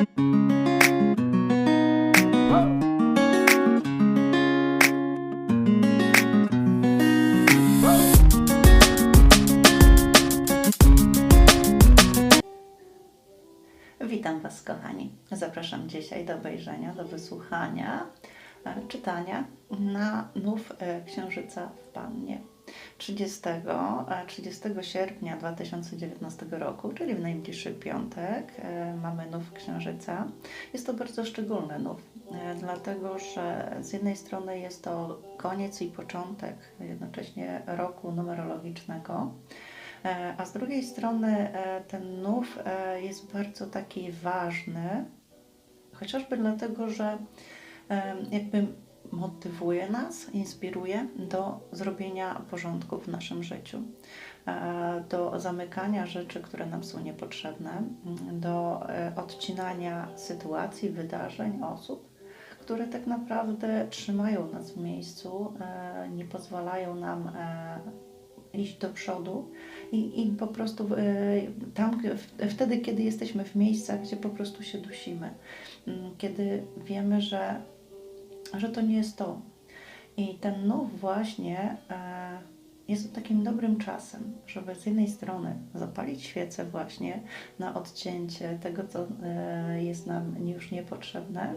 Witam Was, kochani. Zapraszam dzisiaj do obejrzenia, do wysłuchania, e, czytania na nów e, Księżyca w Pannie. 30, e, 30 sierpnia 2019 roku, czyli w najbliższy piątek, e, mamy nów Księżyca. Jest to bardzo szczególny nów, e, dlatego że z jednej strony jest to koniec i początek jednocześnie roku numerologicznego. E, A z drugiej strony e, ten nów e, jest bardzo taki ważny, chociażby dlatego, że e, jakby motywuje nas, inspiruje do zrobienia porządku w naszym życiu, e, do zamykania rzeczy, które nam są niepotrzebne, m, do e, odcinania sytuacji, wydarzeń, osób, które tak naprawdę trzymają nas w miejscu, e, nie pozwalają nam iść do przodu i, i po prostu tam, wtedy, kiedy jesteśmy w miejscach, gdzie po prostu się dusimy, Mm, kiedy wiemy, że, że to nie jest to. I ten nów właśnie e, jest takim dobrym czasem, żeby z jednej strony zapalić świecę właśnie na odcięcie tego, co e, jest nam już niepotrzebne,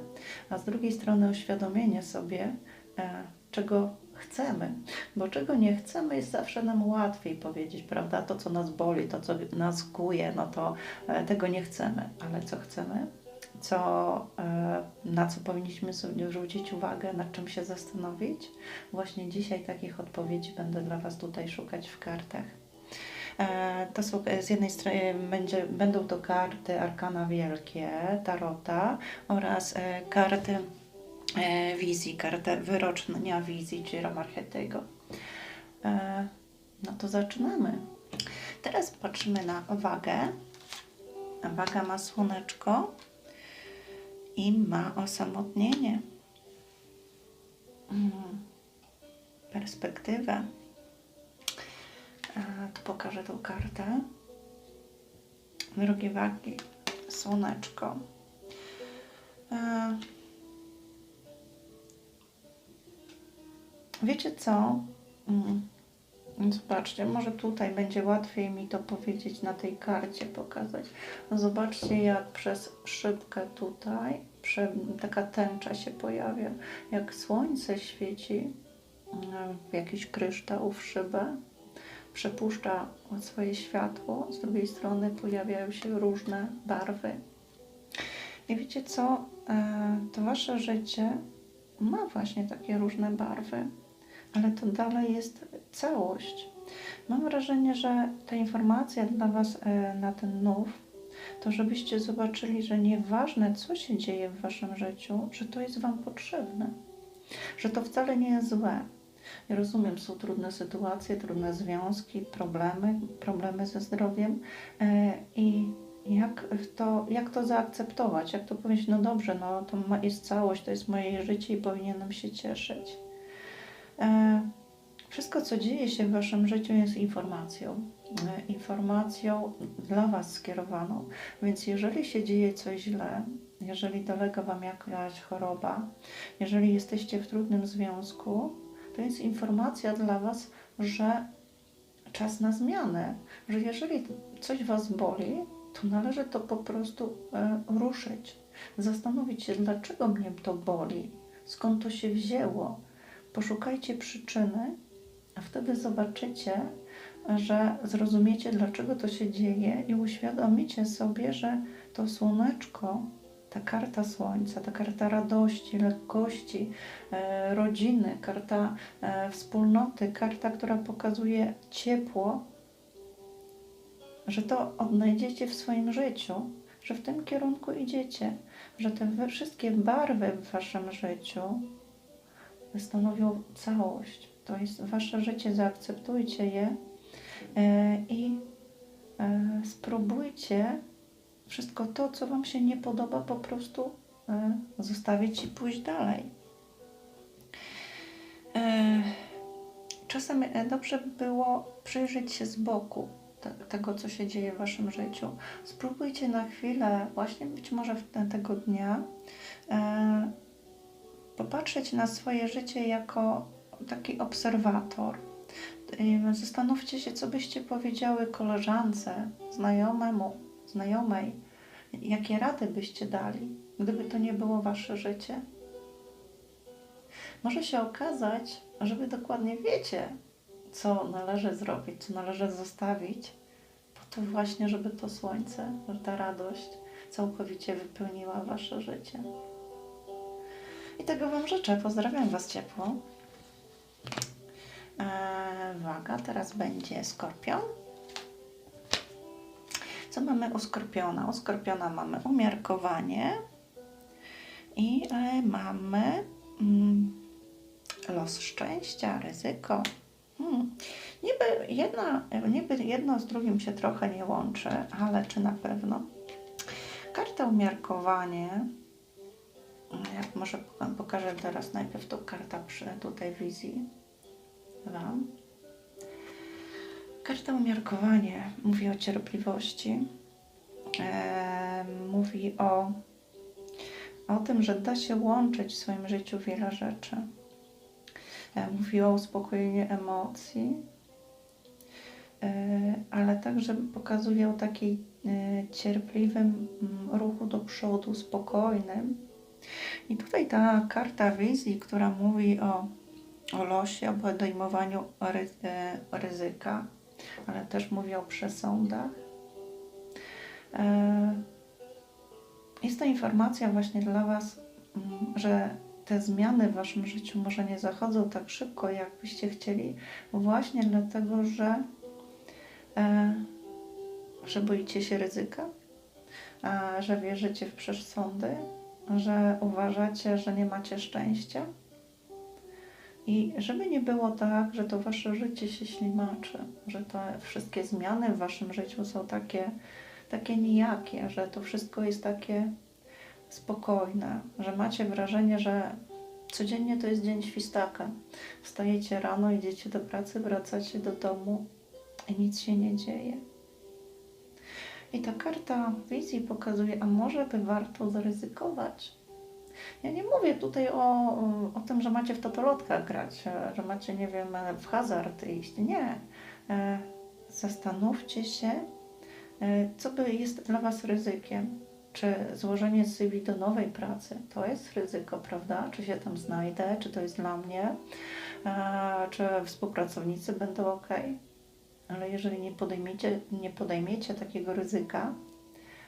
a z drugiej strony uświadomienie sobie, e, czego chcemy, bo czego nie chcemy jest zawsze nam łatwiej powiedzieć, prawda? To, co nas boli, to, co nas kuje, no to tego nie chcemy, ale co chcemy? Co, na co powinniśmy sobie zwrócić uwagę, nad czym się zastanowić? Właśnie dzisiaj takich odpowiedzi będę dla Was tutaj szukać w kartach. E, To są e, z jednej strony będzie, będą to karty Arkana Wielkie, Tarota oraz e, karty wizji, kartę wyrocznia wizji, czyli Ramarchetego. No to zaczynamy. Teraz patrzymy na wagę. Waga ma słoneczko i ma osamotnienie. Mm. Perspektywę. Tu pokażę tą kartę. Drogie wagi, słoneczko. Wiecie co? Zobaczcie, może tutaj będzie łatwiej mi to powiedzieć na tej karcie, pokazać. Zobaczcie, jak przez szybkę tutaj taka tęcza się pojawia, jak słońce świeci mm, w jakiś kryształ w szybę, przepuszcza swoje światło, z drugiej strony pojawiają się różne barwy. I wiecie co? E, To wasze życie ma właśnie takie różne barwy ale to dalej jest całość. Mam wrażenie, że ta informacja dla Was e, na ten nów, to żebyście zobaczyli, że nieważne co się dzieje w Waszym życiu, że to jest Wam potrzebne, że to wcale nie jest złe. Ja rozumiem, są trudne sytuacje, trudne związki, problemy, problemy ze zdrowiem e, i jak to, jak to zaakceptować, jak to powiedzieć, no dobrze, no to jest całość, to jest moje życie i powinienem się cieszyć. E, Wszystko, co dzieje się w Waszym życiu, jest informacją. E, Informacją dla Was skierowaną. Więc jeżeli się dzieje coś źle, jeżeli dolega Wam jakaś choroba, jeżeli jesteście w trudnym związku, to jest informacja dla Was, że czas na zmianę. Że jeżeli coś Was boli, to należy to po prostu e, ruszyć. Zastanowić się, dlaczego mnie to boli, skąd to się wzięło poszukajcie przyczyny, a wtedy zobaczycie, że zrozumiecie, dlaczego to się dzieje i uświadomicie sobie, że to słoneczko, ta karta słońca, ta karta radości, lekkości, e, rodziny, karta e, wspólnoty, karta, która pokazuje ciepło, że to odnajdziecie w swoim życiu, że w tym kierunku idziecie, że te wszystkie barwy w waszym życiu stanowią całość. To jest wasze życie, zaakceptujcie je e, i e, spróbujcie wszystko to, co wam się nie podoba, po prostu e, zostawić i pójść dalej. Czasem dobrze by było przyjrzeć się z boku te, tego, co się dzieje w Waszym życiu. Spróbujcie na chwilę, właśnie być może tego dnia, popatrzeć na swoje życie jako taki obserwator. Zastanówcie się, co byście powiedziały koleżance, znajomemu, znajomej, jakie rady byście dali, gdyby to nie było Wasze życie. Może się okazać, że Wy dokładnie wiecie, co należy zrobić, co należy zostawić, po to właśnie, żeby to słońce, ta radość całkowicie wypełniła Wasze życie. I tego Wam życzę. Pozdrawiam Was ciepło. Eee, uwaga, teraz będzie skorpion. Co mamy u skorpiona? U skorpiona mamy umiarkowanie i e, mamy mm, los szczęścia, ryzyko. Hmm. Niby, jedna, niby jedno z drugim się trochę nie łączy, ale czy na pewno? Karta umiarkowanie. Jak może poka- pokażę teraz najpierw tą kartę przy tutaj wizji Wam. Karta umiarkowanie mówi o cierpliwości, e, mówi o, o tym, że da się łączyć w swoim życiu wiele rzeczy. E, mówi o uspokojeniu emocji, e, ale także pokazuje o takiej e, cierpliwym mm, ruchu do przodu, spokojnym. I tutaj ta karta wizji, która mówi o, o losie, o podejmowaniu ry, e, ryzyka, ale też mówi o przesądach. E, Jest to informacja właśnie dla Was, mm, że te zmiany w Waszym życiu może nie zachodzą tak szybko, jak byście chcieli, właśnie dlatego, że, e, że boicie się ryzyka, że wierzycie w przesądy, że uważacie, że nie macie szczęścia. I żeby nie było tak, że to wasze życie się ślimaczy, że te wszystkie zmiany w waszym życiu są takie, takie nijakie, że to wszystko jest takie spokojne, że macie wrażenie, że codziennie to jest dzień świstaka. Wstajecie rano, idziecie do pracy, wracacie do domu i nic się nie dzieje. I ta karta wizji pokazuje, a może by warto zaryzykować. Ja nie mówię tutaj o, o tym, że macie w totolotka grać, że macie, nie wiem, w hazard iść. Nie. E, Zastanówcie się, e, co by jest dla Was ryzykiem. Czy złożenie CV do nowej pracy to jest ryzyko, prawda? Czy się tam znajdę, czy to jest dla mnie, e, czy współpracownicy będą ok. Ale jeżeli nie podejmiecie, nie podejmiecie takiego ryzyka,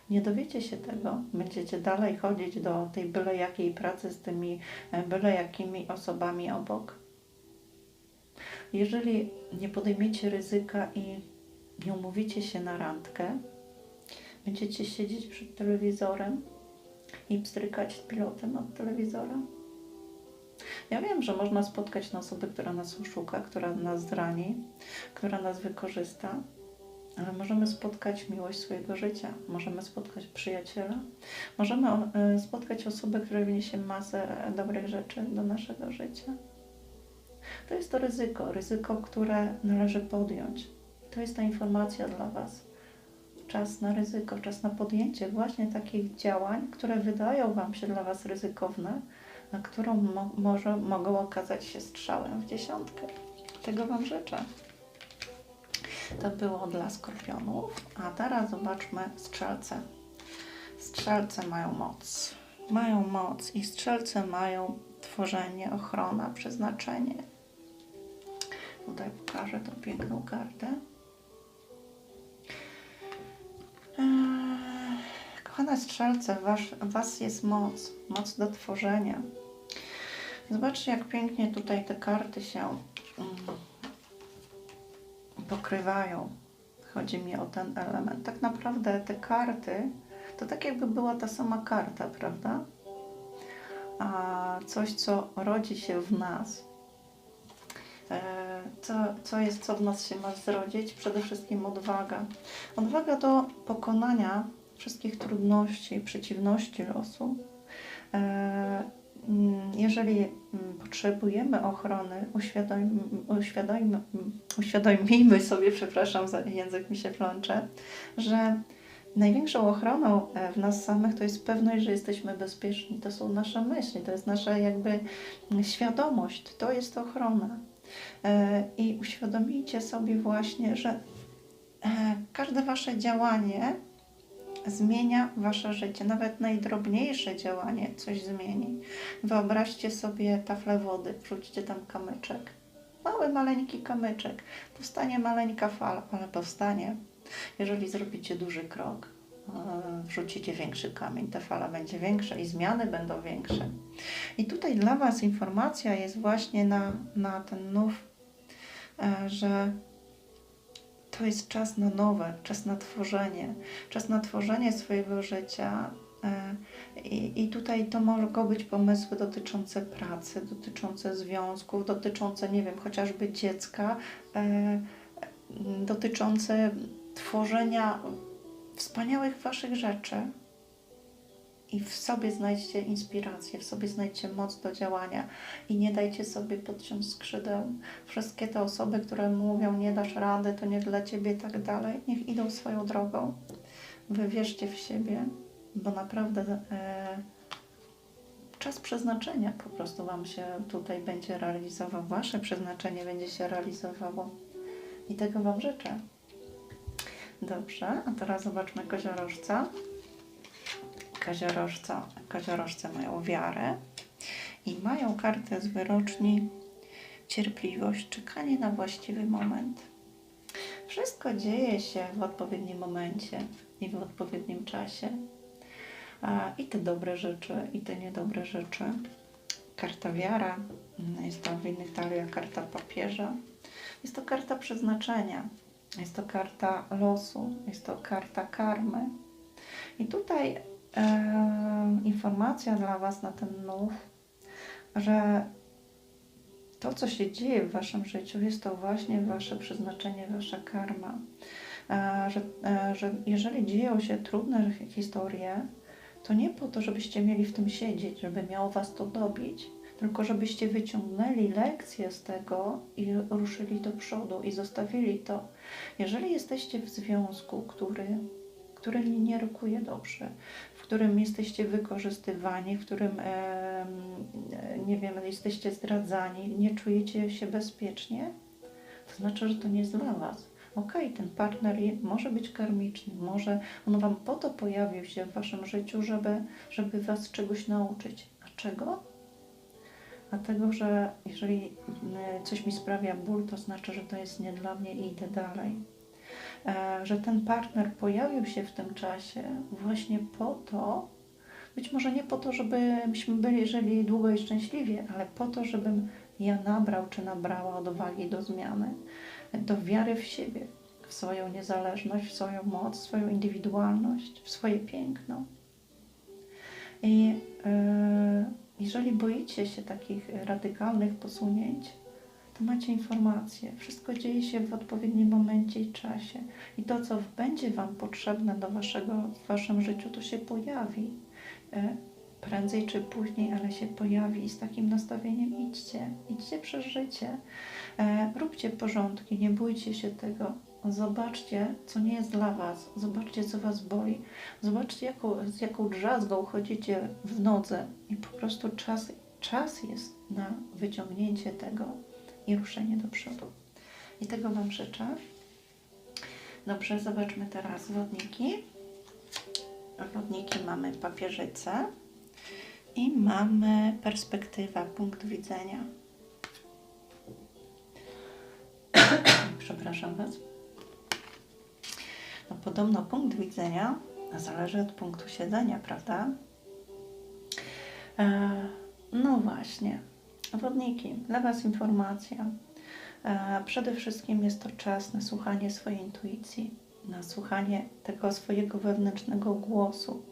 nie dowiecie się tego. Będziecie dalej chodzić do tej byle jakiej pracy z tymi e, byle jakimi osobami obok. Jeżeli nie podejmiecie ryzyka i nie umówicie się na randkę, będziecie siedzieć przed telewizorem i pstrykać pilotem od telewizora. Ja wiem, że można spotkać na osobę, która nas oszuka, która nas zrani, która nas wykorzysta, ale możemy spotkać miłość swojego życia, możemy spotkać przyjaciela, możemy e, spotkać osobę, która wniesie masę dobrych rzeczy do naszego życia. To jest to ryzyko, ryzyko, które należy podjąć. To jest ta informacja dla Was. Czas na ryzyko, czas na podjęcie właśnie takich działań, które wydają Wam się dla Was ryzykowne, a którą mo może mogą okazać się strzałem w dziesiątkę. Tego Wam życzę. To było dla skorpionów. A teraz zobaczmy strzelce. Strzelce mają moc. Mają moc i strzelce mają tworzenie, ochrona, przeznaczenie. Tutaj pokażę tą piękną kartę. Eee, Kochane strzelce, wasz, was jest moc, moc do tworzenia. Zobaczcie, jak pięknie tutaj te karty się mm, pokrywają. Chodzi mi o ten element. Tak naprawdę te karty to tak jakby była ta sama karta, prawda? A coś, co rodzi się w nas. E, Co, co jest, co w nas się ma zrodzić? Przede wszystkim odwaga. Odwaga do pokonania wszystkich trudności, przeciwności losu. Mm, jeżeli mm, potrzebujemy ochrony, uświadomi, uświadomimy, uświadomimy sobie, przepraszam, za język mi się plącze, że największą ochroną e, w nas samych to jest pewność, że jesteśmy bezpieczni. To są nasze myśli, to jest nasza jakby świadomość, to jest ochrona. E, I uświadomijcie sobie właśnie, że e, każde wasze działanie zmienia wasze życie. Nawet najdrobniejsze działanie coś zmieni. Wyobraźcie sobie taflę wody, wrzućcie tam kamyczek. Mały, maleńki kamyczek. Powstanie maleńka fala, ale powstanie. Jeżeli zrobicie duży krok, e, wrzucicie większy kamień, ta fala będzie większa i zmiany będą większe. I tutaj dla Was informacja jest właśnie na, na ten nów, e, że to jest czas na nowe, czas na tworzenie, czas na tworzenie swojego życia. e, I, I tutaj to mogą być pomysły dotyczące pracy, dotyczące związków, dotyczące, nie wiem, chociażby dziecka, e, dotyczące tworzenia wspaniałych Waszych rzeczy. I w sobie znajdźcie inspirację, w sobie znajdźcie moc do działania i nie dajcie sobie podciąć skrzydeł. Wszystkie te osoby, które mówią, nie dasz rady, to nie dla ciebie i tak dalej, niech idą swoją drogą. Wy wierzcie w siebie, bo naprawdę e, czas przeznaczenia po prostu Wam się tutaj będzie realizował. Wasze przeznaczenie będzie się realizowało. I tego Wam życzę. Dobrze, a teraz zobaczmy koziorożca. Koziorożca, koziorożce mają wiarę i mają kartę z wyroczni cierpliwość, czekanie na właściwy moment. Wszystko dzieje się w odpowiednim momencie i w odpowiednim czasie. I te dobre rzeczy, i te niedobre rzeczy. Karta wiara, jest to w innych taliach karta papieża. Jest to karta przeznaczenia, jest to karta losu, jest to karta karmy. I tutaj informacja dla Was na ten nów, że to, co się dzieje w Waszym życiu, jest to właśnie Wasze przeznaczenie, Wasza karma. E, że, e, że jeżeli dzieją się trudne historie, to nie po to, żebyście mieli w tym siedzieć, żeby miało Was to dobić, tylko żebyście wyciągnęli lekcje z tego i ruszyli do przodu i zostawili to. Jeżeli jesteście w związku, który, który nie rokuje dobrze, którym jesteście wykorzystywani, w którym, nie wiem, jesteście zdradzani, nie czujecie się bezpiecznie, to znaczy, że to nie jest dla Was. Okej, ten partner może być karmiczny, może on Wam po to pojawił się w Waszym życiu, żeby, żeby Was czegoś nauczyć. A czego? Dlatego, że jeżeli coś mi sprawia ból, to znaczy, że to jest nie dla mnie i idę dalej. E, Że ten partner pojawił się w tym czasie właśnie po to, być może nie po to, żebyśmy byli żyli długo i szczęśliwie, ale po to, żebym ja nabrał czy nabrała odwagi do zmiany, do wiary w siebie, w swoją niezależność, w swoją moc, w swoją indywidualność, w swoje piękno. I e, jeżeli boicie się takich radykalnych posunięć, to macie informację. Wszystko dzieje się w odpowiednim momencie i czasie. I to, co będzie Wam potrzebne do waszego, w Waszym życiu, to się pojawi. E, Prędzej czy później, ale się pojawi. I z takim nastawieniem idźcie. Idźcie przez życie. E, Róbcie porządki, nie bójcie się tego. Zobaczcie, co nie jest dla Was. Zobaczcie, co Was boli. Zobaczcie, jaką, z jaką drzazgą chodzicie w nodze. I po prostu czas, czas jest na wyciągnięcie tego i ruszenie do przodu. I tego Wam życzę. Dobrze, zobaczmy teraz wodniki. Wodniki mamy papieżycę i mamy perspektywa, punkt widzenia. Przepraszam Was. No, podobno punkt widzenia zależy od punktu siedzenia, prawda? E, no właśnie. Wodniki, dla Was informacja. E, przede wszystkim jest to czas na słuchanie swojej intuicji, na słuchanie tego swojego wewnętrznego głosu.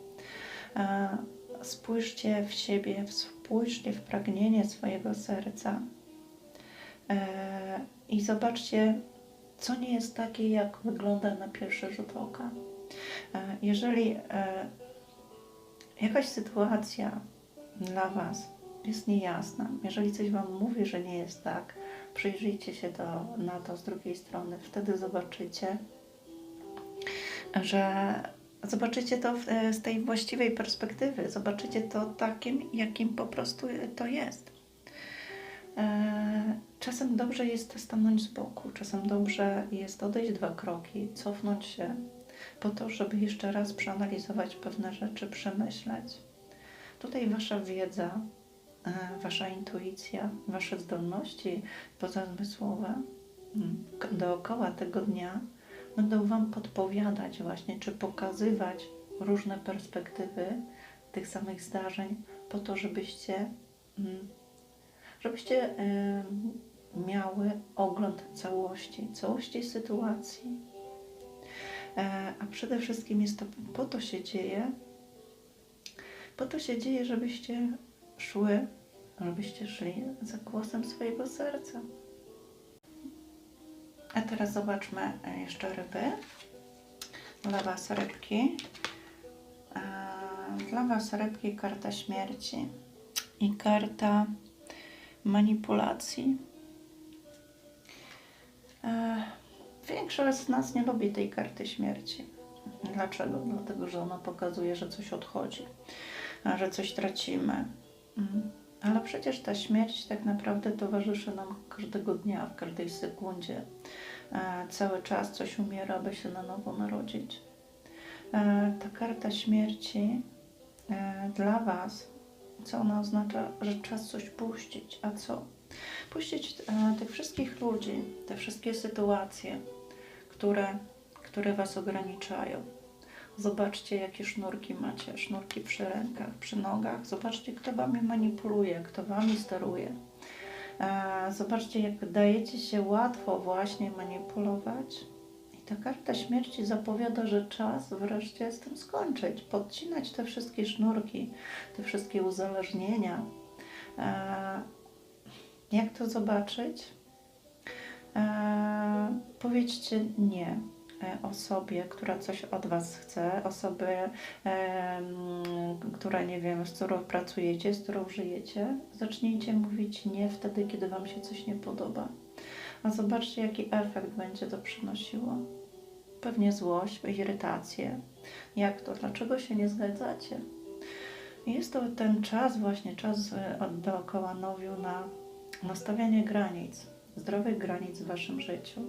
E, spójrzcie w siebie, spójrzcie w pragnienie swojego serca e, i zobaczcie, co nie jest takie, jak wygląda na pierwszy rzut oka. Jeżeli jakaś sytuacja dla Was jest niejasna. Jeżeli coś Wam mówi, że nie jest tak, przyjrzyjcie się to, na to z drugiej strony. Wtedy zobaczycie, że zobaczycie to e, z tej właściwej perspektywy. Zobaczycie to takim, jakim po prostu to jest. E, Czasem dobrze jest stanąć z boku, czasem dobrze jest odejść dwa kroki, cofnąć się, po to, żeby jeszcze raz przeanalizować pewne rzeczy, przemyśleć. Tutaj Wasza wiedza, Wasza intuicja, Wasze zdolności pozamysłowe mm, dookoła tego dnia będą Wam podpowiadać właśnie, czy pokazywać różne perspektywy tych samych zdarzeń, po to, żebyście, mm, żebyście em, miały ogląd całości, całości sytuacji. E, A przede wszystkim jest to, po to się dzieje, po to się dzieje, żebyście szły, żebyście szli za głosem swojego serca. A teraz zobaczmy e, jeszcze ryby. Dla Was rybki. E, Dla Was rybki karta śmierci i karta manipulacji. E, Większość z nas nie lubi tej karty śmierci. Dlaczego? Dlatego, że ona pokazuje, że coś odchodzi, że coś tracimy. Mhm. Ale przecież ta śmierć tak naprawdę towarzyszy nam każdego dnia, w każdej sekundzie. E, Cały czas coś umiera, aby się na nowo narodzić. E, Ta karta śmierci e, dla Was, co ona oznacza, że czas coś puścić. A co? Puścić tych wszystkich ludzi, te wszystkie sytuacje, które, które Was ograniczają. Zobaczcie, jakie sznurki macie, sznurki przy rękach, przy nogach. Zobaczcie, kto Wami manipuluje, kto Wami steruje. E, Zobaczcie, jak dajecie się łatwo właśnie manipulować. I ta karta śmierci zapowiada, że czas wreszcie z tym skończyć. Podcinać te wszystkie sznurki, te wszystkie uzależnienia. E, Jak to zobaczyć? E, Powiedzcie nie osobie, która coś od Was chce, osobie, em, która nie wiem, z którą pracujecie, z którą żyjecie. Zacznijcie mówić nie wtedy, kiedy Wam się coś nie podoba. A zobaczcie, jaki efekt będzie to przynosiło. Pewnie złość, irytację. Jak to? Dlaczego się nie zgadzacie? Jest to ten czas, właśnie czas e, dookoła nowiu na nastawianie granic, zdrowych granic w Waszym życiu,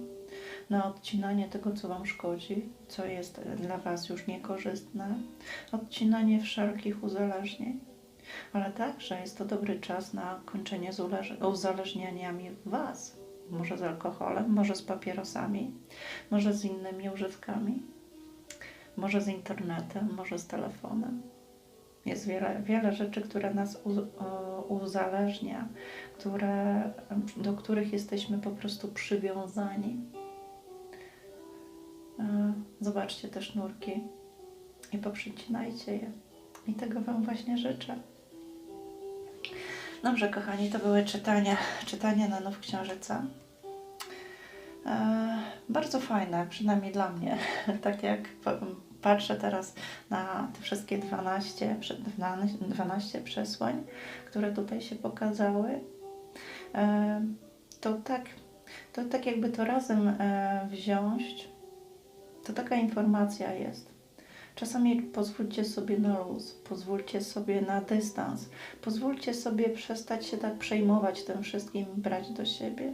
na odcinanie tego, co Wam szkodzi, co jest dla Was już niekorzystne, odcinanie wszelkich uzależnień, ale także jest to dobry czas na kończenie z uzależnieniami Was, może z alkoholem, może z papierosami, może z innymi używkami, może z internetem, może z telefonem. Jest wiele, wiele rzeczy, które nas uzależnia, które, do których jesteśmy po prostu przywiązani. E, Zobaczcie te sznurki i poprzycinajcie je. I tego Wam właśnie życzę. Dobrze, kochani, to były czytania, czytania na Nów Księżyca. E, bardzo fajne, przynajmniej dla mnie. tak jak pa- patrzę teraz na te wszystkie 12, prze- 12, 12 przesłań, które tutaj się pokazały, e, to tak, to tak jakby to razem e, wziąć, to taka informacja jest. Czasami pozwólcie sobie na luz, pozwólcie sobie na dystans, pozwólcie sobie przestać się tak przejmować tym wszystkim brać do siebie.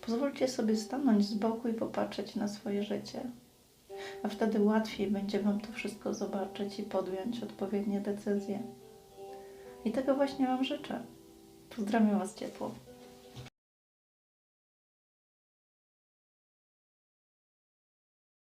Pozwólcie sobie stanąć z boku i popatrzeć na swoje życie. A wtedy łatwiej będzie Wam to wszystko zobaczyć i podjąć odpowiednie decyzje. I tego właśnie Wam życzę. Pozdrawiam Was ciepło.